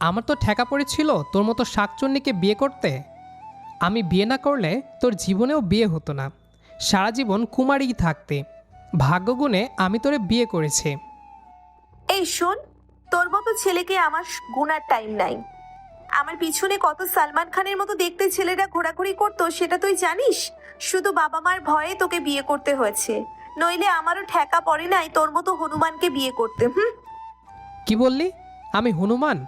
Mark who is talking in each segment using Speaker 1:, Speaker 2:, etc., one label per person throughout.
Speaker 1: আমার তো ঠেকা পড়েছিল তোর মতো শাকচন্নিকে বিয়ে করতে? আমি বিয়ে না করলে তোর জীবনেও বিয়ে হতো না। সারা জীবন কুমারীই থাকতে। ভাগ্যগুণে আমি তোরে বিয়ে করেছি।
Speaker 2: এই শোন তোর মতো ছেলেকে আমার গুনার টাইম নাই। আমার পিছনে কত সালমান খানের মতো দেখতে ছেলেরা ঘোরাঘুরি করতো সেটা তুই জানিস? শুধু বাবা মার ভয়ে তোকে বিয়ে করতে হয়েছে। নইলে আমারও ঠেকা পড়ে নাই তোর মতো হনুমানকে বিয়ে করতে হুম?
Speaker 1: কি বললি? আমি হনুমান?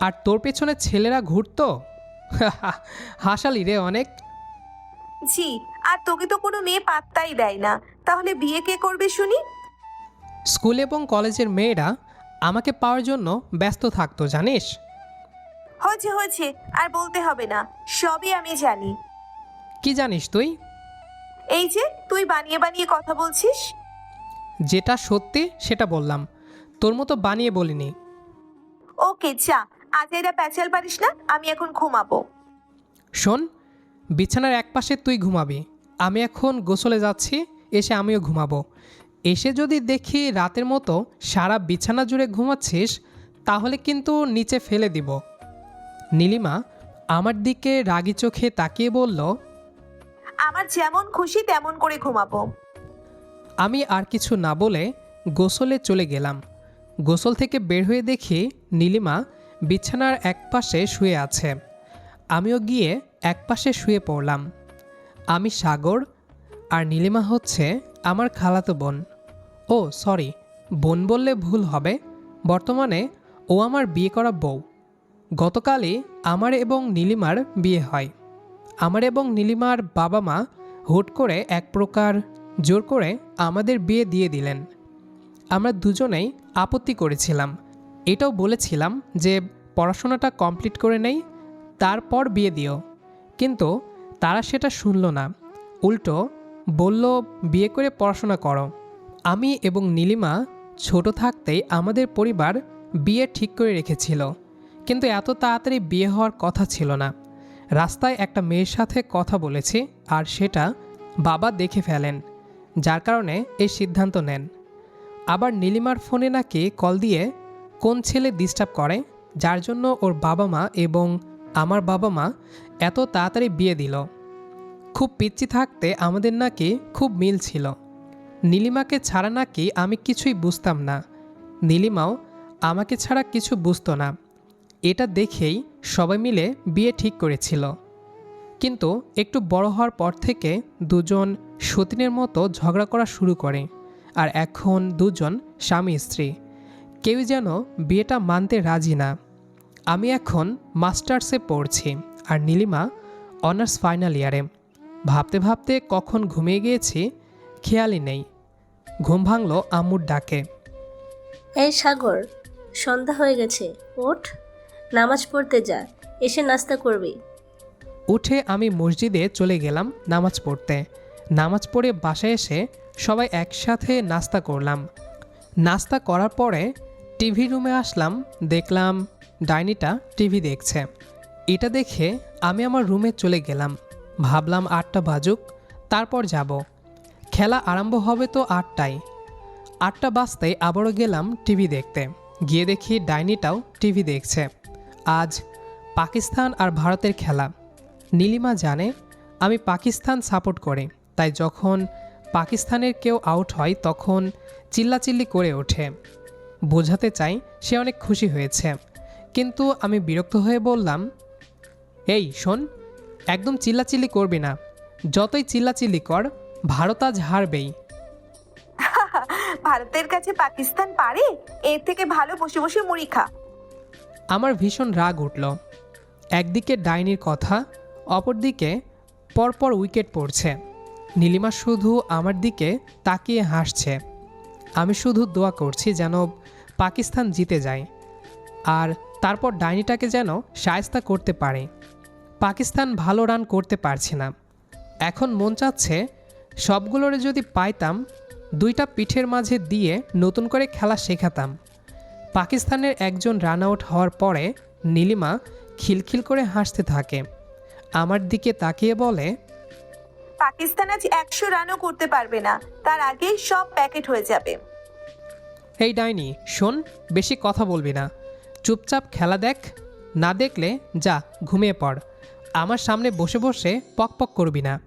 Speaker 1: আর তোর পেছনে ছেলেরা ঘুরতো? হাসালি রে অনেক।
Speaker 2: জি আর তোকে তো কোনো মেয়ে পাত্তাই দেয় না। তাহলে বিয়ে কে করবে শুনি?
Speaker 1: স্কুল এবং কলেজের মেয়েরা আমাকে পাওয়ার জন্য ব্যস্ত থাকতো জানিস?
Speaker 2: হয়েছে হয়েছে আর বলতে হবে না। সবই আমি জানি।
Speaker 1: কি জানিস তুই?
Speaker 2: এই যে তুই বানিয়ে বানিয়ে কথা বলছিস?
Speaker 1: যেটা সত্যি সেটা বললাম। তোর মতো বানিয়ে বলিনি।
Speaker 2: ওকে যা। আজ এরা প্যাচাল পারিস না আমি এখন ঘুমাবো।
Speaker 1: শোন বিছানার এক পাশে তুই ঘুমাবি। আমি এখন গোসলে যাচ্ছি এসে আমিও ঘুমাবো। এসে যদি দেখি রাতের মতো সারা বিছানা জুড়ে ঘুমাচ্ছিস তাহলে কিন্তু নিচে ফেলে দিব। নীলিমা আমার দিকে রাগি চোখে তাকিয়ে বলল
Speaker 2: আমার যেমন খুশি তেমন করে ঘুমাবো।
Speaker 1: আমি আর কিছু না বলে গোসলে চলে গেলাম। গোসল থেকে বের হয়ে দেখি নীলিমা বিছানার এক পাশে শুয়ে আছে। আমিও গিয়ে এক পাশে শুয়ে পড়লাম। আমি সাগর, আর নীলিমা হচ্ছে আমার খালাতো বোন। ও সরি বোন বললে ভুল হবে। বর্তমানে ও আমার বিয়ে করা বউ। গতকালই আমার এবং নীলিমার বিয়ে হয়। আমার এবং নীলিমার বাবা মা হুট করে এক প্রকার জোর করে আমাদের বিয়ে দিয়ে দিলেন। আমরা দুজনেই আপত্তি করেছিলাম। এটাও বলেছিলাম যে পড়াশোনাটা কমপ্লিট করে নেই, তারপর বিয়ে দিও। কিন্তু তারা সেটা শুনল না। উল্টো বলল, বিয়ে করে পড়াশোনা করো। আমি এবং নীলিমা ছোট থাকতেই আমাদের পরিবার বিয়ে ঠিক করে রেখেছিল। কিন্তু এত তাড়াতাড়ি বিয়ে হওয়ার কথা ছিল না। রাস্তায় একটা মেয়ের সাথে কথা বলেছি আর সেটা বাবা দেখে ফেলেন, যার কারণে এই সিদ্ধান্ত নেন। আবার নীলিমার ফোনে নাকি কল দিয়ে কোন ছেলে ডিস্টার্ব করে? যার জন্য ওর বাবা মা এবং আমার বাবা মা এত তাড়াতাড়ি বিয়ে দিল। খুব পিচ্ছি থাকতে আমাদের নাকি খুব মিল ছিল। নীলিমাকে ছাড়া নাকি আমি কিছুই বুঝতাম না। নীলিমাও আমাকে ছাড়া কিছু বুঝতো না। এটা দেখেই সবাই মিলে বিয়ে ঠিক করেছিল। কিন্তু একটু বড় হওয়ার পর থেকে দুজন সতীনের মতো ঝগড়া করা শুরু করে। আর এখন দুজন স্বামী স্ত্রী কেউ যেন বিয়েটা মানতে রাজি না। আমি এখন মাস্টার্সে পড়ছি আর নীলিমা অনার্স ফাইনাল ইয়ারে। ভাবতে ভাবতে কখন ঘুমিয়ে গিয়েছি খেয়ালই নেই। ঘুম ভাঙলো আম্মুর ডাকে।
Speaker 3: এই সাগর সন্ধ্যা হয়ে গেছে ওঠ নামাজ পড়তে যা এসে নাস্তা করবি।
Speaker 1: উঠে আমি মসজিদে চলে গেলাম নামাজ পড়তে। নামাজ পড়ে বাসায় এসে সবাই একসাথে নাস্তা করলাম। নাস্তা করার পরে টিভি রুমে আসলাম, দেখলাম ডাইনিটা টিভি দেখছে। এটা দেখে আমি আমার রুমে চলে গেলাম। ভাবলাম আটটা বাজুক, তারপর যাব। খেলা আরম্ভ হবে তো আটটায়। আটটা বাজতেই আবারও গেলাম টিভি দেখতে। গিয়ে দেখি ডাইনিটাও টিভি দেখছে। আজ পাকিস্তান আর ভারতের খেলা। নীলিমা জানে, আমি পাকিস্তান সাপোর্ট করি। তাই যখন পাকিস্তানের কেউ আউট হয়, তখন চিল্লাচিল্লি করে ওঠে। বোঝাতে চাই সে অনেক খুশি হয়েছে। কিন্তু আমি বিরক্ত হয়ে বললাম এই শোন একদম চিল্লাচিল্লি করবি না। যতই চিল্লাচিল্লি কর ভারত আজ হারবেই।
Speaker 2: ভারতের কাছে পাকিস্তান পারে? এর থেকে ভালো বসে বসে মুড়ি খা।
Speaker 1: আমার ভীষণ রাগ উঠল। একদিকে ডাইনির কথা অপরদিকে পরপর উইকেট পড়ছে। নীলিমা শুধু আমার দিকে তাকিয়ে হাসছে। আমি শুধু দোয়া করছি যেন পাকিস্তান জিতে যায় আর তারপর ডাইনিটাকে যেন সায়স্তা করতে পারে। পাকিস্তান ভালো রান করতে পারছে না। এখন মন চাচ্ছে সবগুলোরে যদি পাইতাম, দুইটা পিঠের মাঝে দিয়ে নতুন করে খেলা শেখাতাম। পাকিস্তানের একজন রান আউট হওয়ার পরে নীলিমা খিলখিল করে হাসতে থাকে। আমার দিকে তাকিয়ে বলে,
Speaker 2: পাকিস্তান আজ একশো রানও করতে পারবে না। তার আগেই সব প্যাকেট হয়ে যাবে।
Speaker 1: এই ডাইনি শোন বেশি কথা বলবি না। চুপচাপ খেলা দেখ না দেখলে যা ঘুমিয়ে পড়। আমার সামনে বসে বসে পক পক করবি না।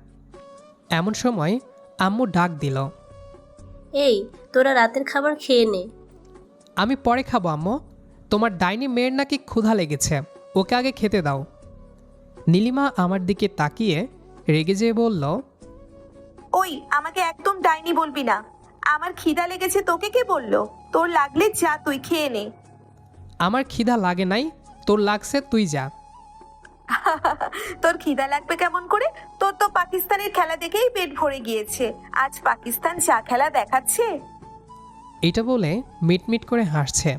Speaker 1: এমন সময় আম্মু ডাক দিল।
Speaker 3: এই তোরা রাতের খাবার খেয়ে নে।
Speaker 1: আমি পরে খাব আম্মু। তোমার ডাইনি মেয়ের নাকি ক্ষুধা লেগেছে ওকে আগে খেতে দাও। নীলিমা আমার দিকে তাকিয়ে রেগে যেয়ে বলল
Speaker 2: ওই আমাকে একদম ডাইনি বলবি না। আমার খিদা লেগেছে তোকে কে বলল? তোর লাগলে যা তুই খেয়ে নে।
Speaker 1: আমার খিদা লাগে নাই তোর লাগছে তুই যা।
Speaker 2: তোর খিদা লাগবে কেমন করে? তোর তো পাকিস্তানের খেলা দেখেই পেট ভরে গিয়েছে। আজ পাকিস্তান চা খেলা দেখাচ্ছে।
Speaker 1: এটা বলে মিটমিট করে হাসছে।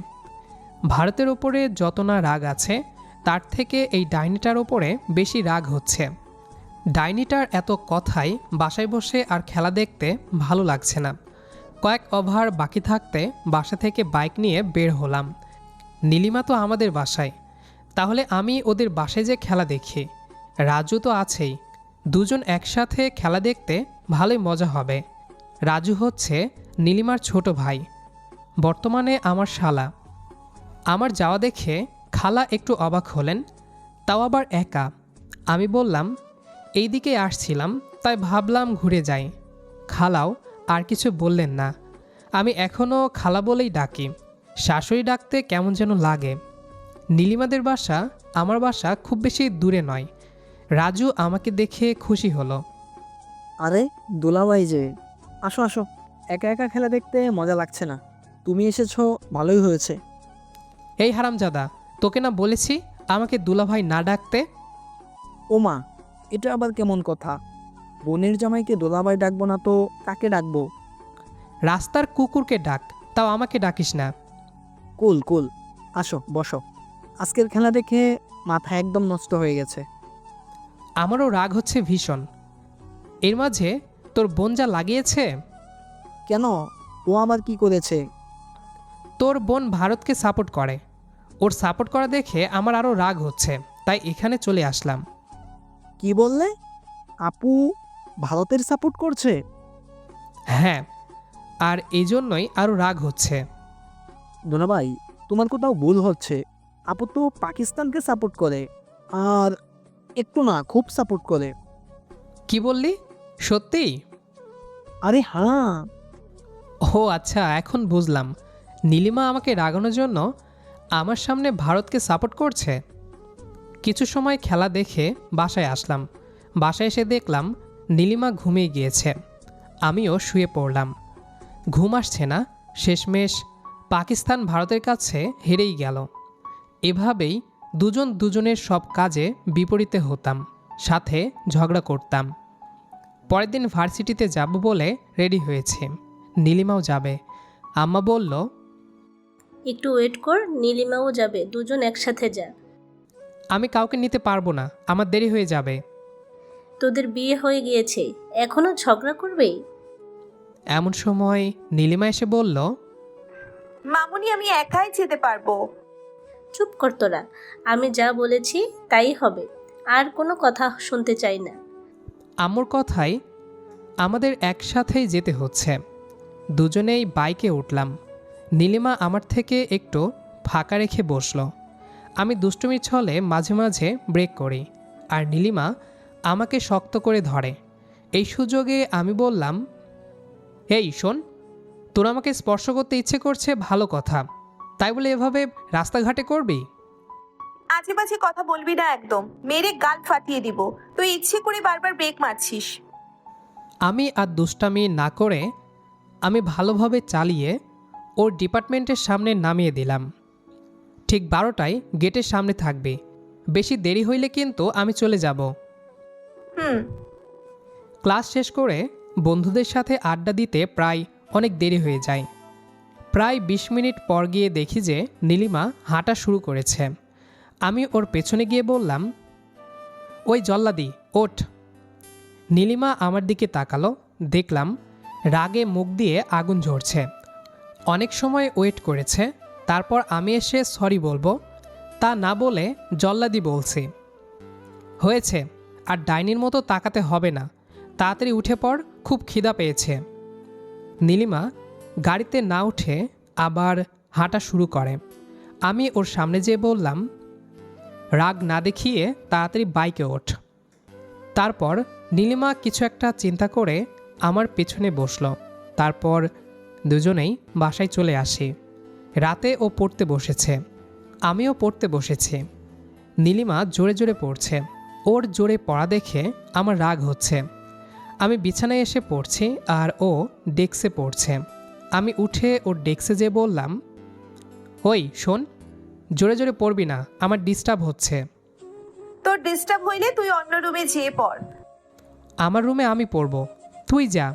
Speaker 1: ভারতের ওপরে যত না রাগ আছে তার থেকে এই ডাইনিটার ওপরে বেশি রাগ হচ্ছে। ডাইনিটার এত কথাই বাসায় বসে আর খেলা দেখতে ভালো লাগছে না। কয়েক ওভার বাকি থাকতে বাসা থেকে বাইক নিয়ে বের হলাম। নীলিমা তো আমাদের বাসায়। তাহলে আমি ওদের বাসায় যে খেলা দেখি। রাজু তো আছেই। দুজন একসাথে খেলা দেখতে ভালোই মজা হবে। রাজু হচ্ছে নীলিমার ছোট ভাই। বর্তমানে আমার শালা। আমার যাওয়া দেখে খালা একটু অবাক হলেন, তাও আবার একা। আমি বললাম এই দিকে আসছিলাম, তাই ভাবলাম ঘুরে যাই। খালাও আর কিছু বললেন না। আমি এখনও খালা বলেই ডাকি শাশুড়ি ডাকতে কেমন যেন লাগে। নীলিমাদের বাসা আমার বাসা খুব বেশি দূরে নয়। রাজু আমাকে দেখে খুশি হলো।
Speaker 4: আরে দুলাভাই যে আসো আসো। একা একা খেলা দেখতে মজা লাগছে না। তুমি এসেছ ভালোই হয়েছে।
Speaker 1: এই হারামজাদা তোকে না বলেছি আমাকে দুলাভাই না ডাকতে?
Speaker 4: ওমা এটা আবার কেমন কথা? বোনের জামাইকে দোলাভাই ডাকবো না তো কাকে ডাকবো?
Speaker 1: রাস্তার কুকুরকে ডাক তাও আমাকে ডাকিস না।
Speaker 4: কুল কুল আসো বসো। আজকের খেলা দেখে মাথা একদম নষ্ট হয়ে গেছে।
Speaker 1: আমারও রাগ হচ্ছে ভীষণ। এর মাঝে তোর বোন যা লাগিয়েছে?
Speaker 4: কেন? ও আমার কি করেছে?
Speaker 1: তোর বোন ভারতকে সাপোর্ট করে। ওর সাপোর্ট করা দেখে আমার আরও রাগ হচ্ছে তাই এখানে চলে আসলাম।
Speaker 4: কি বললে? আপু ভারতের সাপোর্ট করছে?
Speaker 1: হ্যাঁ আর এই জন্যই আরও রাগ হচ্ছে।
Speaker 4: দোলাভাই তোমার কোথাও ভুল হচ্ছে। আপু তো পাকিস্তানকে সাপোর্ট করে আর একটু না খুব সাপোর্ট করে।
Speaker 1: কি বললি? সত্যি?
Speaker 4: আরে হ্যাঁ।
Speaker 1: ও আচ্ছা এখন বুঝলাম। নীলিমা আমাকে রাগানোর জন্য আমার সামনে ভারতকে সাপোর্ট করছে? কিছু সময় খেলা দেখে বাসায় আসলাম। বাসায় এসে দেখলাম নীলিমা ঘুমিয়ে গিয়েছে। আমিও শুয়ে পড়লাম। ঘুম আসছে না শেষমেশ পাকিস্তান ভারতের কাছে হেরেই গেল। এভাবেই দুজন দুজনের সব কাজে বিপরীতে হতাম সাথে ঝগড়া করতাম। পরের দিন ভার্সিটিতে যাব বলে রেডি হয়েছে। নীলিমাও যাবে। আম্মা বলল
Speaker 3: একটু ওয়েট কর নীলিমাও যাবে দুজন একসাথে যা
Speaker 1: আমি কাউকে নিতে পারব না আমার দেরি হয়ে যাবে।
Speaker 3: তোদের বিয়ে হয়ে গিয়েছে এখনও ঝগড়া করবে?
Speaker 1: এমন সময় নীলিমা এসে বলল
Speaker 2: মামুনি আমি একাই যেতে পারব।
Speaker 3: চুপ কর তোরা আমি যা বলেছি তাই হবে আর কোনো কথা শুনতে চাই না।
Speaker 1: আম্মুর কথাই আমাদের একসাথেই যেতে হচ্ছে। দুজনেই বাইকে উঠলাম। নীলিমা আমার থেকে একটু ফাঁকা রেখে বসল। আমি দুষ্টুমির ছলে মাঝে মাঝে ব্রেক করি আর নীলিমা আমাকে শক্ত করে ধরে। এই সুযোগে আমি বললাম এই শোন তোর আমাকে স্পর্শ করতে ইচ্ছে করছে ভালো কথা। তাই বলে এভাবে রাস্তাঘাটে করবি?
Speaker 2: আজে বাজে কথা বলবি না একদম। মেরে গাল ফাটিয়ে দিব। তুই ইচ্ছে করে বারবার ব্রেক মারছিস।
Speaker 1: আমি আর দুষ্টামি না করে আমি ভালোভাবে চালিয়ে ওর ডিপার্টমেন্টের সামনে নামিয়ে দিলাম। ঠিক বারোটায় গেটের সামনে থাকবে। বেশি দেরি হইলে কিন্তু আমি চলে যাব।
Speaker 2: হুম।
Speaker 1: ক্লাস শেষ করে বন্ধুদের সাথে আড্ডা দিতে প্রায় অনেক দেরি হয়ে যায়। প্রায় বিশ মিনিট পর গিয়ে দেখি যে নীলিমা হাঁটা শুরু করেছে। আমি ওর পেছনে গিয়ে বললাম, ওই জল্লাদি, ওঠ। নীলিমা আমার দিকে তাকালো, দেখলাম রাগে মুখ দিয়ে আগুন ঝরছে। অনেক সময় ওয়েট করেছে, তারপর আমি এসে সরি বলব, তা না বলে জল্লাদি বলছি। হয়েছে। আর ডাইনির মতো তাকাতে হবে না। তাড়াতাড়ি উঠে পড়, খুব খিদা পেয়েছে। নীলিমা গাড়িতে না উঠে আবার হাঁটা শুরু করে। আমি ওর সামনে যেয়ে বললাম, রাগ না দেখিয়ে তাড়াতাড়ি বাইকে ওঠ। তারপর নীলিমা কিছু একটা চিন্তা করে আমার পেছনে বসল। তারপর দুজনেই বাসায় চলে আসি। রাতে ও পড়তে বসেছে। আমিও পড়তে বসেছি। নীলিমা জোরে জোরে পড়ছে। ওর জোরে পড়া দেখে আমার রাগ হচ্ছে। আমি বিছানায় এসে পড়ছি আর ও ডেস্কে পড়ছে। আমি উঠে ওর ডেস্কে যেয়ে বললাম ওই শোন জোরে জোরে পড়বি না আমার ডিস্টার্ব হচ্ছে।
Speaker 2: তোর ডিস্টার্ব হইলে তুই অন্য রুমে যেয়ে পড়।
Speaker 1: আমার রুমে আমি পড়ব তুই যা।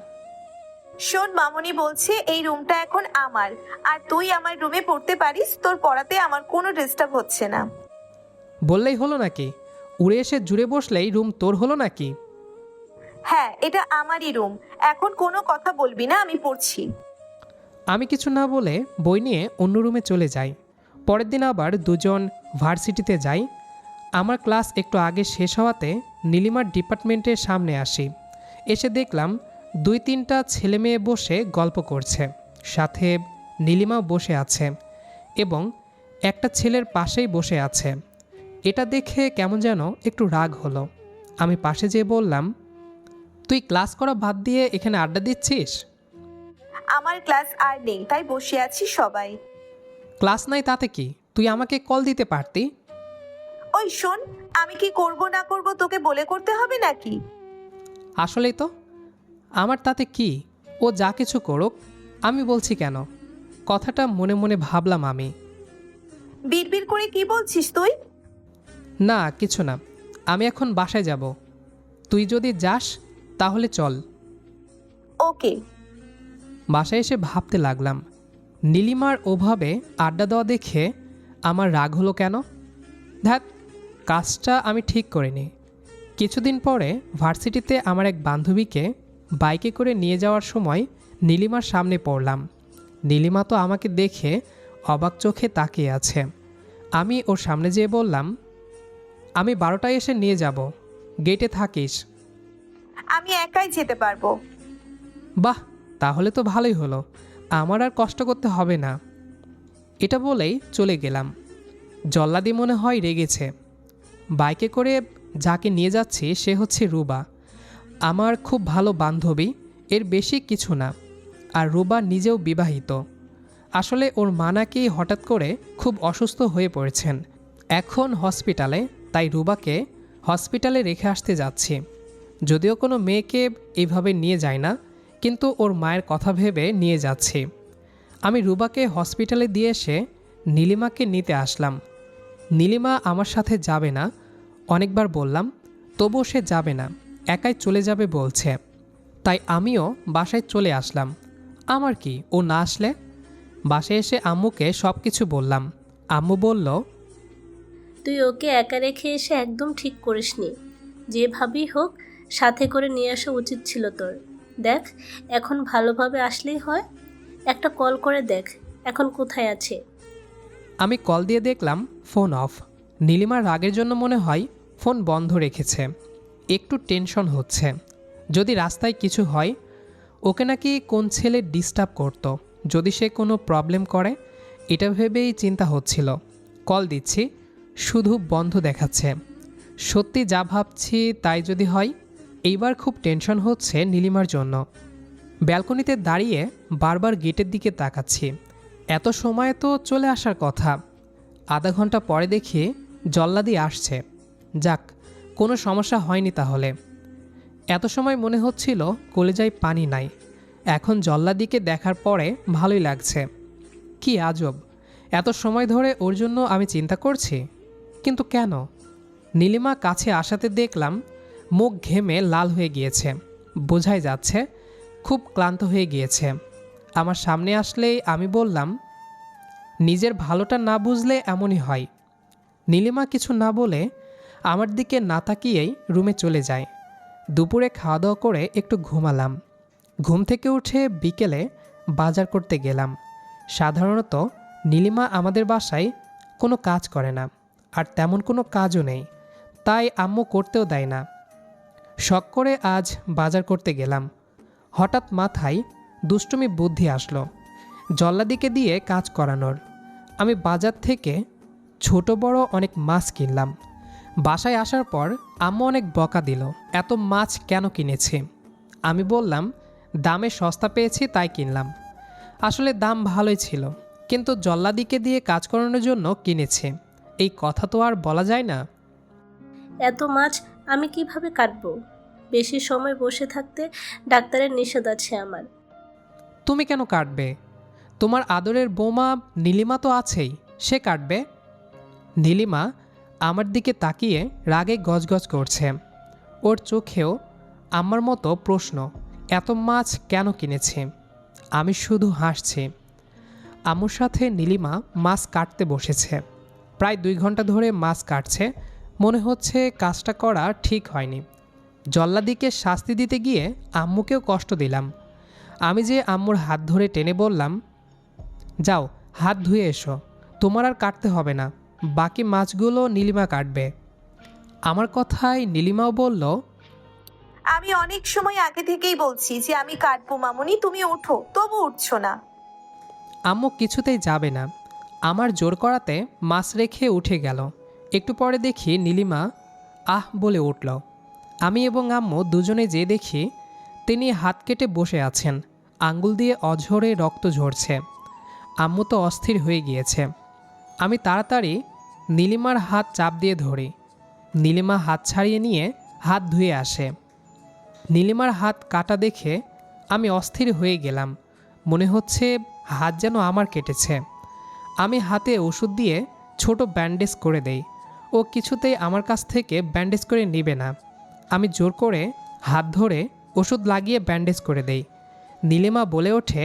Speaker 2: শোন মামনি বলছে এই রুমটা এখন আমার আর তুই আমার রুমে পড়তে পারিস তোর পড়াতে আমার কোনো ডিস্টার্ব হচ্ছে না।
Speaker 1: বললেই হলো নাকি? উড়ে এসে জুড়ে বসলেই রুম তোর হলো নাকি?
Speaker 2: হ্যাঁ এটা আমারই রুম। এখন কোনো কথা বলবি না আমি পড়ছি।
Speaker 1: আমি কিছু না বলে বই নিয়ে অন্য রুমে চলে যাই। পরের দিন আবার দুজন ভার্সিটিতে যাই। আমার ক্লাস একটু আগে শেষ হওয়াতে নীলিমার ডিপার্টমেন্টের সামনে আসি। এসে দেখলাম দুই তিনটা ছেলে মেয়ে বসে গল্প করছে। সাথে নীলিমাও বসে আছে এবং একটা ছেলের পাশেই বসে আছে। এটা দেখে কেমন যেন একটু রাগ হলো। আমি পাশে যেয়ে বললাম তুই ক্লাস করা বাদ দিয়ে এখানে আড্ডা দিচ্ছিস?
Speaker 2: আমার ক্লাস আর নেই তাই বসে আছি সবাই।
Speaker 1: ক্লাস নাই তাতে কি? তুই আমাকে কল দিতে পারতি?
Speaker 2: ওই শোন আমি কি করব না করব তোকে বলে করতে হবে নাকি?
Speaker 1: আসলেই তো। আমার তাতে কি? ও যা কিছু করুক আমি বলছি কেন? কথাটা মনে মনে ভাবলাম আমি।
Speaker 2: বিড়বিড় করে কি বলছিস তুই?
Speaker 1: না কিছু না আমি এখন বাসায় যাব। তুই যদি যাস তাহলে চল।
Speaker 2: ওকে।
Speaker 1: বাসায় এসে ভাবতে লাগলাম নীলিমার ওভাবে আড্ডা দেওয়া দেখে আমার রাগ হলো কেন? ধ্যাত কাজটা আমি ঠিক করিনি। কিছুদিন পরে ভার্সিটিতে আমার এক বান্ধবীকে বাইকে করে নিয়ে যাওয়ার সময় নীলিমার সামনে পড়লাম। নীলিমা তো আমাকে দেখে অবাক চোখে তাকিয়ে আছে। আমি ওর সামনে যেয়ে বললাম আমি বারোটায় এসে নিয়ে যাব। গেটে থাকিস।
Speaker 2: আমি একাই যেতে পারব।
Speaker 1: বাহ তাহলে তো ভালোই হলো। আমার আর কষ্ট করতে হবে না। এটা বলেই চলে গেলাম। জল্লাদি মনে হয় রেগেছে। বাইকে করে যাকে নিয়ে যাচ্ছি সে হচ্ছে রুবা। আমার খুব ভালো বান্ধবী এর বেশি কিছু না। আর রুবা নিজেও বিবাহিত। আসলে ওর মা নাকি হঠাৎ করে খুব অসুস্থ হয়ে পড়েছেন। এখন হসপিটালে তাই রুবাকে হসপিটালে রেখে আসতে যাচ্ছি। যদিও কোনো মেয়েকে এইভাবে নিয়ে যায় না, কিন্তু ওর মায়ের কথা ভেবে নিয়ে যাচ্ছি। আমি রুবাকে হসপিটালে দিয়ে এসে নীলিমাকে নিতে আসলাম। নীলিমা আমার সাথে যাবে না, অনেকবার বললাম, তবুও সে যাবে না, একাই চলে যাবে বলছে। তাই আমিও বাসায় চলে আসলাম। আমার কি, ও না আসলে? বাসায় এসে আম্মুকে সব কিছু বললাম। আম্মু বলল
Speaker 3: তুই ওকে একা রেখে এসে একদম ঠিক করিসনি। যেভাবেই হোক, সাথে করে নিয়ে আসা উচিত ছিল তোর। দেখ, এখন ভালোভাবে আসলেই হয়। একটা কল করে দেখ, এখন কোথায় আছে।
Speaker 1: আমি কল দিয়ে দেখলাম ফোন অফ। নীলিমার রাগের জন্য মনে হয় ফোন বন্ধ রেখেছে। একটু টেনশন হচ্ছে। যদি রাস্তায় কিছু হয়, ওকে নাকি কোন ছেলে ডিস্টার্ব করত। যদি সে কোনো প্রবলেম করে, এটা ভেবেই চিন্তা হচ্ছিল। কল দিচ্ছি শুধু বন্ধ দেখাচ্ছে। সত্যি যা ভাবছি তাই যদি হয়, এইবার খুব টেনশন হচ্ছে নীলিমার জন্য। ব্যালকনিতে দাঁড়িয়ে বারবার গেটের দিকে তাকাচ্ছি। এত সময় তো চলে আসার কথা। আধা ঘণ্টা পরে দেখি জল্লাদি আসছে। যাক, কোনো সমস্যা হয়নি তাহলে। এত সময় মনে হচ্ছিল কলেজায় পানি নাই। এখন জল্লাদিকে দেখার পরে ভালোই লাগছে। কি আজব! এত সময় ধরে ওর জন্য আমি চিন্তা করছি? কিন্তু কেন? নীলিমা কাছে আসাতে দেখলাম মুখ ঘেমে লাল হয়ে গিয়েছে। বোঝাই যাচ্ছে, খুব ক্লান্ত হয়ে গিয়েছে। আমার সামনে আসলেই আমি বললাম, নিজের ভালোটা না বুঝলে এমনই হয়। নীলিমা কিছু না বলে আমার দিকে না তাকিয়েই রুমে চলে যায়। দুপুরে খাওয়া দাওয়া করে একটু ঘুমালাম। ঘুম থেকে উঠে বিকেলে বাজার করতে গেলাম। সাধারণত নীলিমা আমাদের বাসায় কোনো কাজ করে না। আর তেমন কোনো কাজও নেই, তাই আম্মু করতেও দেয় না। শখ করে আজ বাজার করতে গেলাম। হঠাৎ মাথায় দুষ্টুমি বুদ্ধি আসলো। জল্লাদিকে দিয়ে কাজ করানোর। আমি বাজার থেকে ছোট বড় অনেক মাছ কিনলাম। বাসায় আসার পর আম্মু অনেক বকা দিল, এত মাছ কেন কিনেছি? আমি বললাম, দামে সস্তা পেয়েছি, তাই কিনলাম। আসলে দাম ভালোই ছিল, কিন্তু জল্লাদিকে দিয়ে কাজ করানোর জন্য কিনেছি। এই কথা তো আর বলা যায় না।
Speaker 3: এত মাছ আমি কীভাবে কাটবো? বেশি সময় বসে থাকতে ডাক্তারের নিষেধ আছে আমার।
Speaker 1: তুমি কেন কাটবে? তোমার আদরের বৌমা নীলিমা তো আছেই সে কাটবে? নীলিমা আমার দিকে তাকিয়ে রাগে গজগজ করছে। ওর চোখেও আমার মতো প্রশ্ন এত মাছ কেন কিনেছে? আমি শুধু হাসছি। আমার সাথে নীলিমা মাছ কাটতে বসেছে। প্রায় দুই ঘণ্টা ধরে মাছ কাটছে। মনে হচ্ছে কাজটা করা ঠিক হয়নি। জল্লাদিকে শাস্তি দিতে গিয়ে আম্মুকেও কষ্ট দিলাম। আমি যে আম্মুর হাত ধরে টেনে বললাম যাও হাত ধুয়ে এসো। তোমার আর কাটতে হবে না। বাকি মাছগুলো নীলিমা কাটবে। আমার কথায় নীলিমাও বলল
Speaker 2: আমি অনেক সময় আগে থেকেই বলছি যে আমি কাটবো মামুনি তুমি ওঠো তবু উঠছো না।
Speaker 1: আম্মু কিছুতেই যাবে না। আমার জোর করাতে মাছ রেখে উঠে গেল। একটু পরে দেখি নীলিমা আহ বলে উঠল। আমি এবং আম্মু দুজনে যে দেখি, তিনি হাত কেটে বসে আছেন। আঙ্গুল দিয়ে অঝরে রক্ত ঝরছে। আম্মু তো অস্থির হয়ে গিয়েছে। আমি তাড়াতাড়ি নীলিমার হাত চাপ দিয়ে ধরি। নীলিমা হাত ছাড়িয়ে নিয়ে হাত ধুয়ে আসে। নীলিমার হাত কাটা দেখে আমি অস্থির হয়ে গেলাম। মনে হচ্ছে হাত যেন আমার কেটেছে। আমি হাতে ওষুধ দিয়ে ছোট ব্যান্ডেজ করে দেই। ও কিছুতেই আমার কাছ থেকে ব্যান্ডেজ করে নেবে না। আমি জোর করে হাত ধরে ওষুধ লাগিয়ে ব্যান্ডেজ করে দেই। নীলিমা বলে ওঠে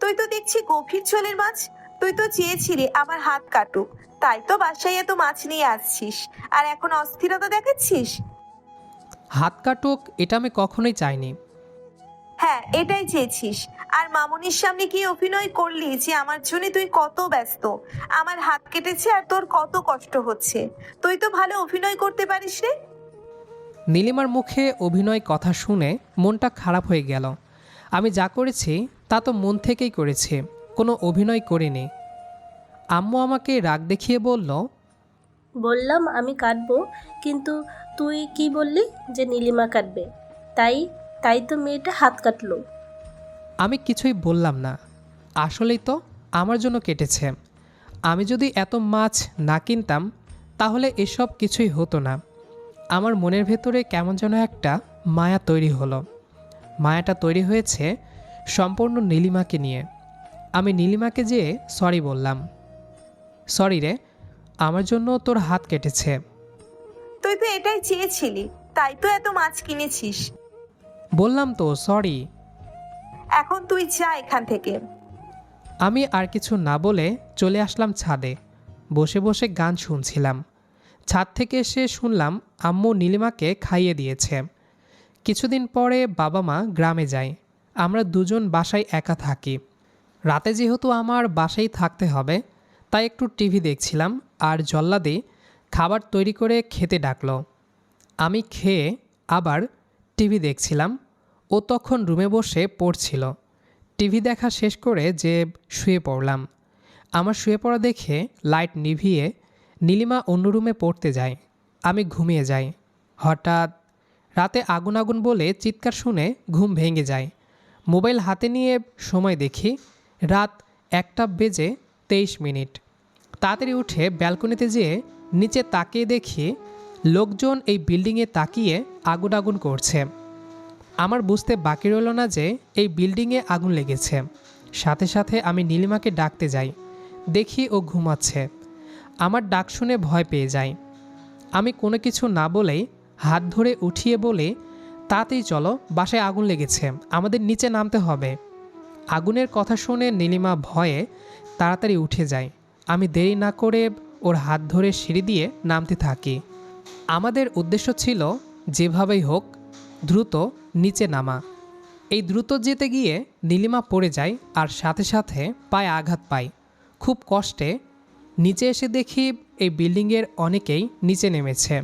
Speaker 2: তুই তো দেখছি গভীর জলের মাছ। তুই তো চেয়েছিলি আমার হাত কাটুক। তাই তো বাসায় এত মাছ নিয়ে আসছিস। আর এখন অস্থিরতা দেখাচ্ছিস?
Speaker 1: হাত কাটুক এটা আমি কখনোই চাইনি।
Speaker 2: হ্যাঁ এটাই চেয়েছিস। আর মামুনির সামনে গিয়ে অভিনয় করলি যে আমার জন্য তুই কত ব্যস্ত। আমার হাত কেটেছে আর তোর কত কষ্ট হচ্ছে। তুই তো ভালো অভিনয় করতে পারিস রে।
Speaker 1: নীলিমার মুখে অভিনয় কথা শুনে মনটা খারাপ হয়ে গেল। আমি যা করেছি তা তো মন থেকেই করেছি। কোনো অভিনয় করিনি। আম্মু আমাকে রাগ দেখিয়ে বলল
Speaker 3: বললাম আমি কাটবো কিন্তু তুই কি বললি যে নীলিমা কাটবে তাই তাই তো মেয়েটা হাত কাটলো।
Speaker 1: আমি কিছুই বললাম না। আসলেই তো আমার জন্য কেটেছে। আমি যদি এত মাছ না কিনতাম তাহলে এসব কিছুই হতো না। আমার মনের ভেতরে কেমন যেন একটা মায়া তৈরি হলো। মায়াটা তৈরি হয়েছে সম্পূর্ণ নীলিমাকে নিয়ে। আমি নীলিমাকে যেয়ে সরি বললাম। সরি রে আমার জন্য তোর হাত কেটেছে।
Speaker 2: তুই তো এটাই চেয়েছিলি তাই তো এত মাছ কিনেছিস।
Speaker 1: বললাম তো সরি
Speaker 2: এখন তুই যা এখান থেকে।
Speaker 1: আমি আর কিছু না বলে চলে আসলাম ছাদে। বসে বসে গান শুনছিলাম। ছাদ থেকে এসে শুনলাম আম্মু নীলিমাকে খাইয়ে দিয়েছে। কিছুদিন পরে বাবা মা গ্রামে যায়। আমরা দুজন বাসায় একা থাকি। রাতে যেহেতু আমার বাসায় থাকতে হবে তাই একটু টিভি দেখছিলাম আর জল্লাদি খাবার তৈরি করে খেতে ডাকলো। আমি খেয়ে আবার টিভি দেখছিলাম। ও তখন রুমে বসে পড়ছিল। টিভি দেখা শেষ করে যে শুয়ে পড়লাম। আমার শুয়ে পড়া দেখে লাইট নিভিয়ে নীলিমা অন্য রুমে পড়তে যায়। আমি ঘুমিয়ে যাই। হঠাৎ রাতে আগুন আগুন বলে চিৎকার শুনে ঘুম ভেঙে যায়। মোবাইল হাতে নিয়ে সময় দেখি, রাত একটা বেজে তেইশ মিনিট। তাড়াতাড়ি উঠে ব্যালকনিতে যেয়ে নিচে তাকিয়ে দেখি লোকজন এই বিল্ডিংয়ে তাকিয়ে আগুন আগুন করছে। আমার বুঝতে বাকি রইল না যে এই বিল্ডিংয়ে আগুন লেগেছে। সাথে সাথে আমি নীলিমাকে ডাকতে যাই। দেখি ও ঘুমাচ্ছে। আমার ডাক শুনে ভয় পেয়ে যায় আমি কোনো কিছু না বলেই হাত ধরে উঠিয়ে বলে, তাতেই চলো, বাসায় আগুন লেগেছে, আমাদের নিচে নামতে হবে। আগুনের কথা শুনে নীলিমা ভয়ে তাড়াতাড়ি উঠে যায়। আমি দেরি না করে ওর হাত ধরে সিঁড়ি দিয়ে নামতে থাকি। আমাদের উদ্দেশ্য ছিল, যেভাবেই হোক, দ্রুত নিচে নামা। এই দ্রুত যেতে গিয়ে নীলিমা পড়ে যায় আর সাথে সাথে পায়ে আঘাত পায়। খুব কষ্টে নিচে এসে দেখি এই বিল্ডিংয়ের অনেকেই নিচে নেমেছে।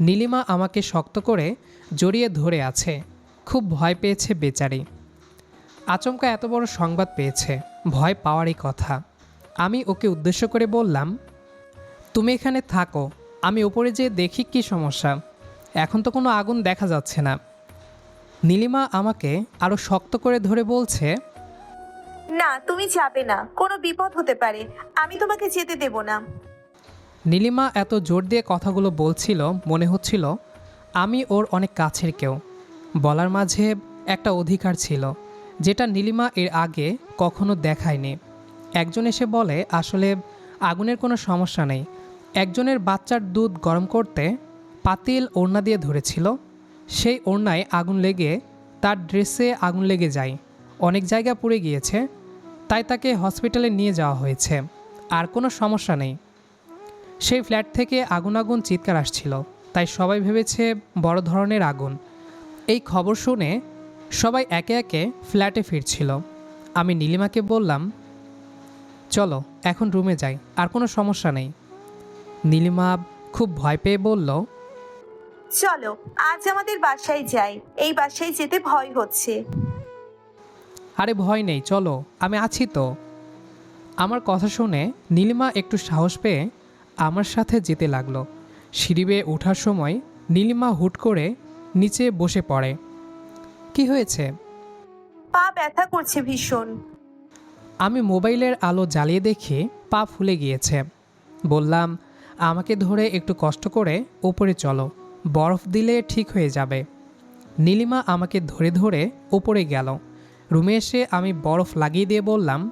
Speaker 1: নীলিমা আমাকে শক্ত করে জড়িয়ে ধরে আছে। খুব ভয় পেয়েছে বেচারি। আচমকা এত বড় সংবাদ পেয়েছে, ভয় পাওয়ারই কথা। আমি ওকে উদ্দেশ্য করে বললাম, তুমি এখানে থাকো আমি ওপরে যেয়ে দেখি কি সমস্যা। এখন তো কোনো আগুন দেখা যাচ্ছে না। নীলিমা আমাকে আরও শক্ত করে ধরে বলছে
Speaker 2: না তুমি যাবে না। কোনো বিপদ হতে পারে। আমি তোমাকে যেতে দেব না।
Speaker 1: নীলিমা এত জোর দিয়ে কথাগুলো বলছিল মনে হচ্ছিল আমি ওর অনেক কাছের কেউ। বলার মাঝে একটা অধিকার ছিল যেটা নীলিমা এর আগে কখনো দেখায়নি। একজন এসে বলে আসলে আগুনের কোনো সমস্যা নেই। একজনের বাচ্চার দুধ গরম করতে পাতিল ওড়না দিয়ে ধরেছিল। সেই ওড়নায় আগুন লেগে তার ড্রেসে আগুন লেগে যায়। অনেক জায়গা পুড়ে গিয়েছে, তাই তাকে হসপিটালে নিয়ে যাওয়া হয়েছে। আর কোনো সমস্যা নেই। সেই ফ্ল্যাট থেকে আগুন আগুন চিৎকার আসছিল, তাই সবাই ভেবেছে বড় ধরনের আগুন। এই খবর শুনে সবাই একে একে ফ্ল্যাটে ফিরছিল। আমি নীলিমাকে বললাম, চলো, এখন রুমে যাই, আর কোনো সমস্যা নেই। নীলিমা খুব ভয় পেয়ে বলল
Speaker 2: চলো আজ আমাদের বাসায় যাই। এই বাসায় যেতে ভয় হচ্ছে।
Speaker 1: আরে ভয় নেই চলো আমি আছি তো। আমার কথা শুনে নীলিমা একটু সাহস পেয়ে আমার সাথে যেতে লাগল। সিঁড়ি বেয়ে ওঠার সময় নীলিমা হুট করে নিচে বসে পড়ে। কি হয়েছে?
Speaker 2: পা ব্যথা করছে ভীষণ।
Speaker 1: আমি মোবাইলের আলো জ্বালিয়ে দেখি পা ফুলে গিয়েছে। বললাম আমাকে ধরে একটু কষ্ট করে ওপরে চলো। বরফ দিলে ঠিক হয়ে যাবে। নীলিমা আমাকে ধরে ধরে ওপরে গেল। রুমে এসে আমি বরফ লাগিয়ে দিয়ে বললাম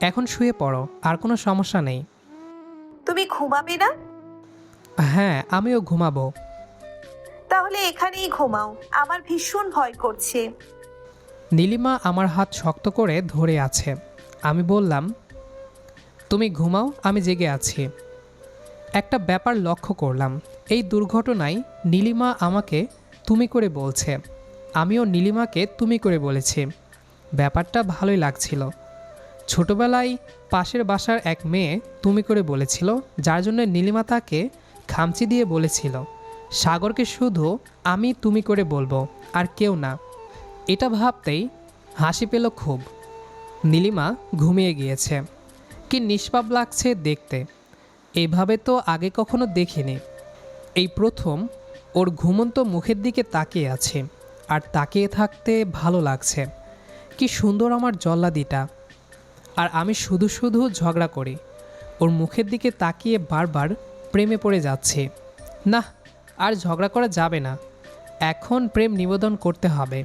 Speaker 1: এখন শুয়ে পড়ো আর কোনো সমস্যা নেই।
Speaker 2: তুমি ঘুমাবে না?
Speaker 1: হ্যাঁ আমিও ঘুমাবো।
Speaker 2: তাহলে এখানেই ঘুমাও আমার ভীষণ ভয় করছে।
Speaker 1: নীলিমা আমার হাত শক্ত করে ধরে আছে। আমি বললাম তুমি ঘুমাও আমি জেগে আছি। একটা ব্যাপার লক্ষ্য করলাম। এই দুর্ঘটনায় নীলিমা আমাকে তুমি করে বলছে। আমিও নীলিমাকে তুমি করে বলেছি। ব্যাপারটা ভালোই লাগছিল। ছোটবেলায় পাশের বাসার এক মেয়ে তুমি করে বলেছিল, যার জন্য নীলিমা তাকে খামচি দিয়ে বলেছিল, সাগরকে শুধু আমি তুমি করে বলব, আর কেউ না। এটা ভাবতেই হাসি পেল খুব। নীলিমা ঘুমিয়ে গিয়েছে। কি নিষ্পাপ লাগছে দেখতে। এইভাবে তো আগে কখনো দেখিনি। এই প্রথম ওর ঘুমন্ত মুখের দিকে তাকিয়ে আছে, আর তাকিয়ে থাকতে ভালো লাগছে। কি সুন্দর আমার জল্লাদিটা। আর আমি শুধু শুধু ঝগড়া করি। ওর মুখের দিকে তাকিয়ে বারবার প্রেমে পড়ে যাচ্ছে। না আর ঝগড়া করা যাবে না। এখন প্রেম নিবেদন করতে হবে।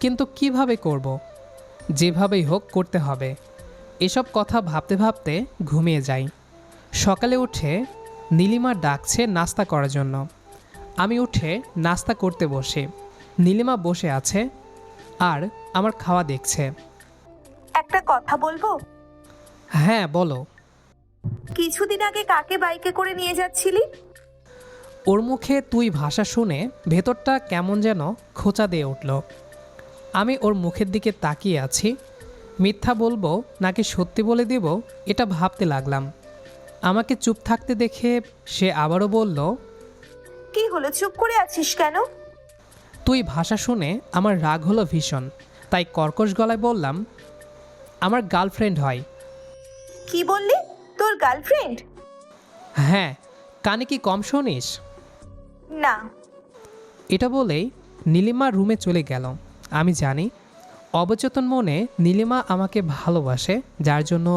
Speaker 1: কিন্তু কীভাবে করব। যেভাবেই হোক করতে হবে। এসব কথা ভাবতে ভাবতে ঘুমিয়ে যাই। সকালে উঠে নীলিমা ডাকছে নাস্তা করার জন্য। আমি উঠে নাস্তা করতে বসে। নীলিমা বসে আছে আর আমার খাওয়া দেখছে।
Speaker 2: একটা কথা বলব?
Speaker 1: হ্যাঁ বলো।
Speaker 2: কিছুদিন আগে কাকে বাইকে করে নিয়ে যাচ্ছিলি?
Speaker 1: ওর মুখে তুই ভাষা শুনে ভেতরটা কেমন যেন খোঁচা দিয়ে উঠল। আমি ওর মুখের দিকে তাকিয়ে আছি। মিথ্যা বলব নাকি সত্যি বলে দিব এটা ভাবতে লাগলাম। আমাকে চুপ থাকতে দেখে সে আবারও বলল
Speaker 2: কি হলো? চুপ করে আছিস কেন?
Speaker 1: তুই ভাষা শুনে আমার রাগ হলো ভীষণ তাই কর্কশ গলায় বললাম আমার গার্লফ্রেন্ড হয়।
Speaker 2: কি বললি? তোর গার্লফ্রেন্ড?
Speaker 1: হ্যাঁ কানে কি কম শুনিস?
Speaker 2: না।
Speaker 1: এটা বলেই নীলিমা রুমে চলে গেল। আমি জানি অবচেতন মনে নীলিমা আমাকে ভালোবাসে যার জন্য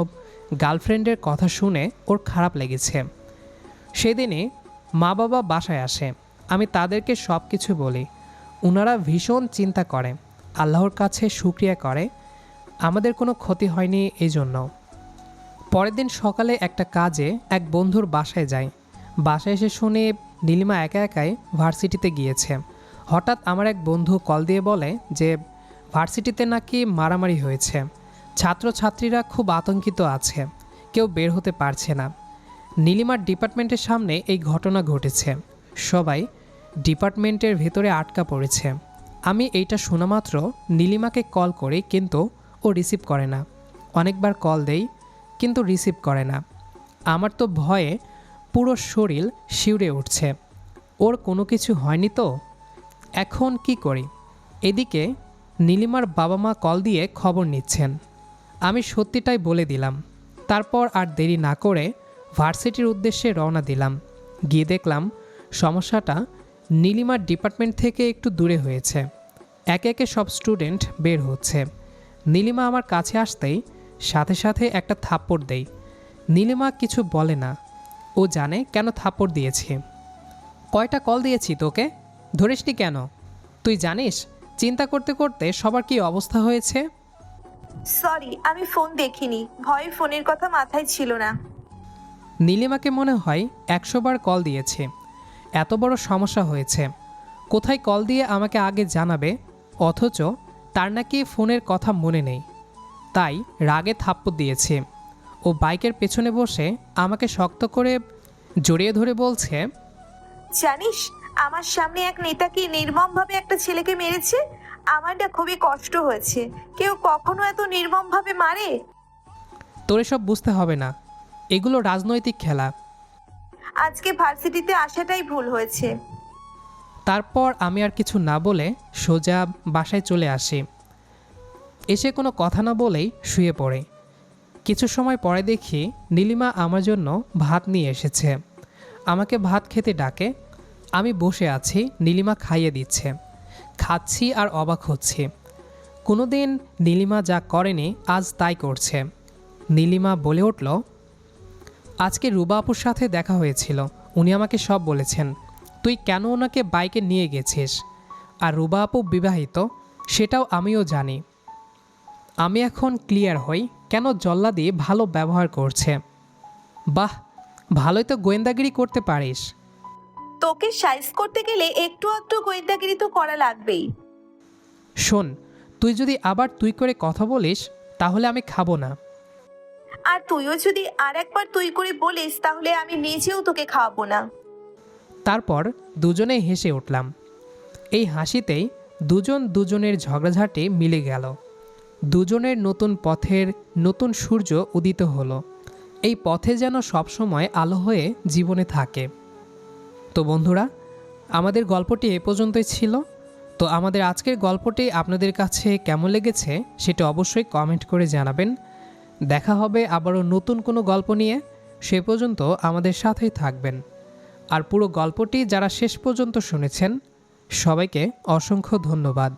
Speaker 1: গার্লফ্রেন্ডের কথা শুনে ওর খারাপ লেগেছে। সেদিনে মা বাবা বাসায় আসে। আমি তাদেরকে সব কিছু বলি। ওনারা ভীষণ চিন্তা করে। আল্লাহর কাছে শুক্রিয়া করে। আমাদের কোনো ক্ষতি হয়নি এই জন্য পরের দিন সকালে একটা কাজে এক বন্ধুর বাসায় যাই। বাসায় এসে শুনে নীলিমা একা একাই ভার্সিটিতে গিয়েছে। হঠাৎ আমার এক বন্ধু কল দিয়ে বলে যে, ভার্সিটিতে নাকি মারামারি হয়েছে। ছাত্রছাত্রীরা খুব আতঙ্কিত আছে। কেউ বের হতে পারছে না। নীলিমার ডিপার্টমেন্টের সামনে এই ঘটনা ঘটেছে। সবাই ডিপার্টমেন্টের ভেতরে আটকা পড়েছে। আমি এইটা শোনা মাত্র নীলিমাকে কল করি কিন্তু ও রিসিভ করে না। অনেকবার কল দেই কিন্তু রিসিভ করে না। আমার তো ভয়ে পুরো শরীর শিউরে উঠছে। ওর কোনো কিছু হয়নি তো? এখন কি করি? এদিকে নীলিমার বাবা মা কল দিয়ে খবর নিচ্ছেন। আমি সত্যিটাই বলে দিলাম। তারপর আর দেরি না করে ভার্সিটির উদ্দেশ্যে রওনা দিলাম। গিয়ে দেখলাম সমস্যাটা নীলিমার ডিপার্টমেন্ট থেকে একটু দূরে হয়েছে। একে একে সব স্টুডেন্ট বের হচ্ছে। নীলিমা আমার কাছে আসতেই সাথে সাথে একটা থাপ্পড় দেই নীলিমা কিছু বলে না। ও জানে কেন থাপ্পড় দিয়েছি। কয়টা কল দিয়েছি তোকে? ধরিসনি কেন? তুই জানিস, চিন্তা করতে করতে সবার কি অবস্থা হয়েছে?
Speaker 2: সরি আমি ফোন দেখিনি। ভয়ে ফোনের কথা মাথায় ছিল না।
Speaker 1: নীলিমাকে মনে হয় একশো বার কল দিয়েছে। এত বড় সমস্যা হয়েছে। কোথায় কল দিয়ে আমাকে আগে জানাবে? অথচ তার নাকি ফোনের কথা মনে নেই। তাই রাগে থাপ্পড় দিয়েছে। ও বাইকের পেছনে বসে আমাকে শক্ত করে জড়িয়ে ধরে বলছে
Speaker 2: জানিস আমার সামনে এক নেতা কি নির্মমভাবে একটা ছেলেকে মেরেছে? আমার না খুবই কষ্ট হয়েছে। কেউ কখনো এত নির্মমভাবে মারে?
Speaker 1: তোর এসব বুঝতে হবে না। এগুলো রাজনৈতিক খেলা।
Speaker 2: আজকে ভার্সিটিতে আসাটাই ভুল হয়েছে।
Speaker 1: তারপর আমি আর কিছু না বলে সোজা বাসায় চলে আসি। এসে কোনো কথা না বলেই শুয়ে পড়ে। কিছু সময় পরে দেখি নীলিমা আমার জন্য ভাত নিয়ে এসেছে। আমাকে ভাত খেতে ডাকে। আমি বসে আছি নীলিমা খাইয়ে দিচ্ছে। খাচ্ছি আর অবাক হচ্ছি। কোনো দিন নীলিমা যা করেনি, আজ তাই করছে। নীলিমা বলে উঠল, আজকে রুবা আপুর সাথে দেখা হয়েছিল। উনি আমাকে সব বলেছেন। তুই কেন ওনাকে বাইকে নিয়ে গেছিস? আর রুবা আপু বিবাহিত, সেটাও আমিও জানি। আমি এখন ক্লিয়ার হই, কেন জল্লাদি ভালো ব্যবহার করছে? বাহ, ভালোই তো গোয়েন্দাগিরি করতে পারিস।
Speaker 2: তোকে সাইজ করতে গেলে একটু একটু গোয়েন্দাগিরি তো করা লাগবেই।
Speaker 1: শোন তুই যদি আবার তুই করে কথা বলিস তাহলে আমি খাব না।
Speaker 2: আর তুইও যদি আর একবার তুই করে বলিস তাহলে আমি নিজেও তোকে খাওয়াবো না।
Speaker 1: তারপর দুজনে হেসে উঠলাম। এই হাসিতেই দুজন দুজনের ঝগড়াঝাটি মিলে গেল। দুজনের নতুন পথের নতুন সূর্য উদিত হলো। এই পথে যেন সবসময় আলো হয়ে জীবনে থাকে। তো বন্ধুরা, আমাদের গল্পটি এ পর্যন্তই ছিল। তো আমাদের আজকের গল্পটি আপনাদের কাছে কেমন লেগেছে সেটা অবশ্যই কমেন্ট করে জানাবেন। দেখা হবে আবারও নতুন কোনো গল্প নিয়ে। সে পর্যন্ত আমাদের সাথেই থাকবেন। আর পুরো গল্পটি যারা শেষ পর্যন্ত শুনেছেন, সবাইকে অসংখ্য ধন্যবাদ।